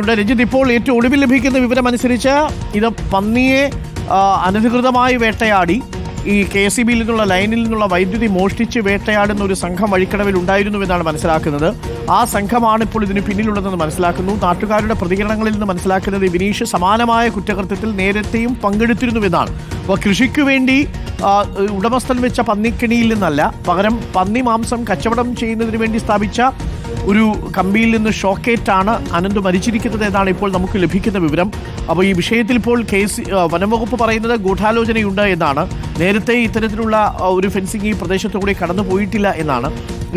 ഉണ്ട്. രഞ്ജിത്ത് ഇപ്പോൾ ഏറ്റവും ഒടുവിൽ ലഭിക്കുന്ന വിവരമനുസരിച്ച് ഇത് പന്നിയെ അനധികൃതമായി വേട്ടയാടി. ഈ കെ എസ് ബിയിൽ നിന്നുള്ള ലൈനിൽ നിന്നുള്ള വൈദ്യുതി മോഷ്ടിച്ച് വേട്ടയാടുന്ന ഒരു സംഘം വഴിക്കടവിൽ ഉണ്ടായിരുന്നു എന്നാണ് മനസ്സിലാക്കുന്നത്. ആ സംഘമാണ് ഇപ്പോൾ ഇതിന് പിന്നിലുള്ളതെന്ന് മനസ്സിലാക്കുന്നു. നാട്ടുകാരുടെ പ്രതികരണങ്ങളിൽ നിന്ന് മനസ്സിലാക്കുന്നത് വിനീഷ് സമാനമായ കുറ്റകൃത്യത്തിൽ നേരത്തെയും പങ്കെടുത്തിരുന്നുവെന്നാണ്. അപ്പോൾ കൃഷിക്ക് വേണ്ടി ഉടമസ്ഥൻ വെച്ച പന്നിക്കിണിയിൽ നിന്നല്ല പകരം പന്നി മാംസം കച്ചവടം ചെയ്യുന്നതിന് വേണ്ടി സ്ഥാപിച്ച ഒരു കമ്പിയിൽ നിന്ന് ഷോക്കേറ്റാണ് അനന്ത് മരിച്ചിരിക്കുന്നത് എന്നാണ് ഇപ്പോൾ നമുക്ക് ലഭിക്കുന്ന വിവരം. അപ്പോൾ ഈ വിഷയത്തിൽ ഇപ്പോൾ കേസ് വനംവകുപ്പ് പറയുന്നത് ഗൂഢാലോചനയുണ്ട് എന്നാണ്. നേരത്തെ ഇത്തരത്തിലുള്ള ഒരു ഫെൻസിംഗ് ഈ പ്രദേശത്തുകൂടി കടന്നു പോയിട്ടില്ല എന്നാണ്.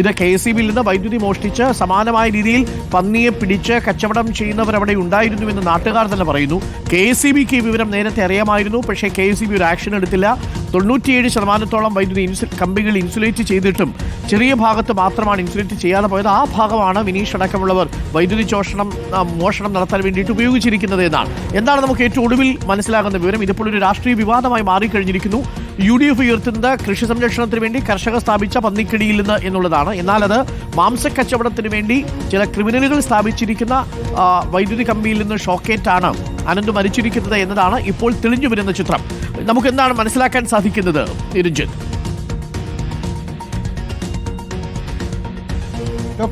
ഇത് കെ എസ് ബിയിൽ നിന്ന് വൈദ്യുതി മോഷ്ടിച്ച് സമാനമായ രീതിയിൽ പന്നിയെ പിടിച്ച് കച്ചവടം ചെയ്യുന്നവർ അവിടെ ഉണ്ടായിരുന്നുവെന്ന് നാട്ടുകാർ തന്നെ പറയുന്നു. കെ എസ് ബിക്ക് ഈ വിവരം നേരത്തെ അറിയാമായിരുന്നു. പക്ഷേ കെ എസ് ബി ഒരു ആക്ഷൻ എടുത്തില്ല. തൊണ്ണൂറ്റിയേഴ് ശതമാനത്തോളം വൈദ്യുതി ഇൻസു കമ്പികൾ ഇൻസുലേറ്റ് ചെയ്തിട്ടും ചെറിയ ഭാഗത്ത് മാത്രമാണ് ഇൻസുലേറ്റ് ചെയ്യാതെ പോയത്. ആ ഭാഗമാണ് വിനീഷ് അടക്കമുള്ളവർ വൈദ്യുതി ചോഷണം മോഷണം നടത്താൻ വേണ്ടിയിട്ട് ഉപയോഗിച്ചിരിക്കുന്നത് എന്നാണ്. എന്താണ് നമുക്ക് ഏറ്റവും ഒടുവിൽ മനസ്സിലാകുന്ന വിവരം? ഇതിപ്പോൾ ഒരു രാഷ്ട്രീയ വിവാദമായി മാറിക്കഴിഞ്ഞിരിക്കുന്നു. യു ഡി എഫ് ഉയർത്തുന്നത് കൃഷി സംരക്ഷണത്തിന് വേണ്ടി കർഷകർ സ്ഥാപിച്ച പന്നിക്കിടിയിൽ നിന്ന് എന്നുള്ളതാണ്. എന്നാൽ അത് മാംസക്കച്ചവടത്തിന് വേണ്ടി ചില ക്രിമിനലുകൾ സ്ഥാപിച്ചിരിക്കുന്ന വൈദ്യുതി കമ്പിയിൽ നിന്ന് ഷോക്കേറ്റാണ് അനന്ത് മരിച്ചിരിക്കുന്നത് എന്നതാണ് ഇപ്പോൾ തെളിഞ്ഞു വരുന്ന ചിത്രം. നമുക്ക് എന്താണ് മനസ്സിലാക്കാൻ സാധിക്കുന്നത് രഞ്ജിത്ത്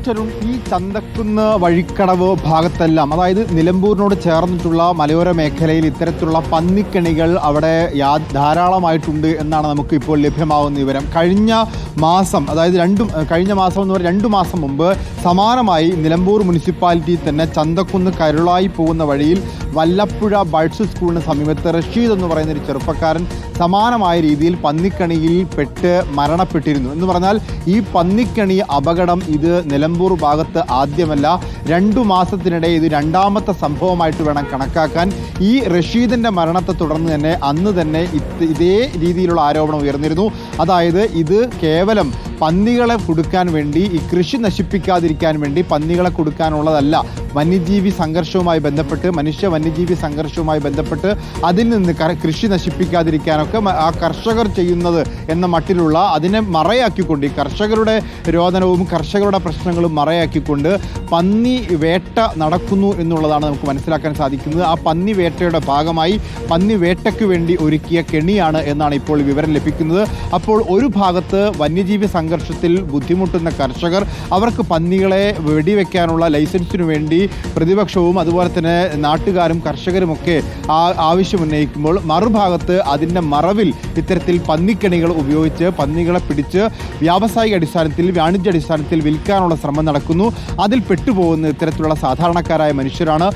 അരുൺ ഈ ചന്തക്കുന്ന് വഴിക്കടവ് ഭാഗത്തെല്ലാം അതായത് നിലമ്പൂരിനോട് ചേർന്നിട്ടുള്ള മലയോര മേഖലയിൽ ഇത്തരത്തിലുള്ള പന്നിക്കണികൾ അവിടെ യാ ധാരാളമായിട്ടുണ്ട് എന്നാണ് നമുക്ക് ഇപ്പോൾ ലഭ്യമാകുന്ന വിവരം. കഴിഞ്ഞ മാസം അതായത് രണ്ടും കഴിഞ്ഞ മാസം എന്ന് പറഞ്ഞാൽ രണ്ടു മാസം മുമ്പ് സമാനമായി നിലമ്പൂർ മുനിസിപ്പാലിറ്റിയിൽ തന്നെ ചന്തക്കുന്ന് കരുളായി പോകുന്ന വഴിയിൽ വല്ലപ്പുഴ ബൈഡ്സ് സ്കൂളിന് സമീപത്ത് റഷീദ് എന്ന് പറയുന്ന ഒരു ചെറുപ്പക്കാരൻ സമാനമായ രീതിയിൽ പന്നിക്കണിയിൽ പെട്ട് മരണപ്പെട്ടിരുന്നു. എന്ന് പറഞ്ഞാൽ ഈ പന്നിക്കണി അപകടം ഇത് നിലമ്പൂർ ഭാഗത്ത് ആദ്യമല്ല രണ്ടു മാസത്തിനിടെ ഇത് രണ്ടാമത്തെ സംഭവമായിട്ട് വേണം കണക്കാക്കാൻ. ഈ റഷീദിന്റെ മരണത്തെ തുടർന്ന് തന്നെ അന്ന് തന്നെ ഇതേ രീതിയിലുള്ള ആരോപണം ഉയർന്നിരുന്നു. അതായത് ഇത് കേവലം പന്നികളെ കൊടുക്കാൻ വേണ്ടി ഈ കൃഷി നശിപ്പിക്കാതിരിക്കാൻ വേണ്ടി പന്നികളെ കൊടുക്കാനുള്ളതല്ല. വന്യജീവി സംഘർഷവുമായി ബന്ധപ്പെട്ട് മനുഷ്യ വന്യജീവി സംഘർഷവുമായി ബന്ധപ്പെട്ട് അതിൽ നിന്ന് കൃഷി നശിപ്പിക്കാതിരിക്കാനൊക്കെ ആ കർഷകർ ചെയ്യുന്നത് എന്ന മട്ടിലുള്ള അതിനെ മറയാക്കിക്കൊണ്ട് ഈ കർഷകരുടെ രോദനവും കർഷകരുടെ പ്രശ്നങ്ങളും മറയാക്കിക്കൊണ്ട് പന്നി വേട്ട നടക്കുന്നു എന്നുള്ളതാണ് നമുക്ക് മനസ്സിലാക്കാൻ സാധിക്കുന്നത്. ആ പന്നി വേട്ടയുടെ ഭാഗമായി പന്നി വേട്ടയ്ക്ക് വേണ്ടി ഒരുക്കിയ കെണിയാണ് എന്നാണ് ഇപ്പോൾ വിവരം ലഭിക്കുന്നത്. അപ്പോൾ ഒരു ഭാഗത്ത് വന്യജീവി സംഘർഷത്തിൽ ബുദ്ധിമുട്ടുന്ന കർഷകർ അവർക്ക് പന്നികളെ വെടിവെക്കാനുള്ള ലൈസൻസിനു വേണ്ടി പ്രതിപക്ഷവും അതുപോലെ തന്നെ നാട്ടുകാരും കർഷകരുമൊക്കെ ആ ആവശ്യം ഉന്നയിക്കുമ്പോൾ മറുഭാഗത്ത് അതിന്റെ മറവിൽ ഇത്തരത്തിൽ പന്നിക്കണികൾ ഉപയോഗിച്ച് പന്നികളെ പിടിച്ച് വ്യാവസായിക അടിസ്ഥാനത്തിൽ വാണിജ്യ അടിസ്ഥാനത്തിൽ വിൽക്കാനുള്ള ശ്രമം നടക്കുന്നു. അതിൽ പെട്ടുപോകുന്ന ഇത്തരത്തിലുള്ള സാധാരണക്കാരായ മനുഷ്യരാണ്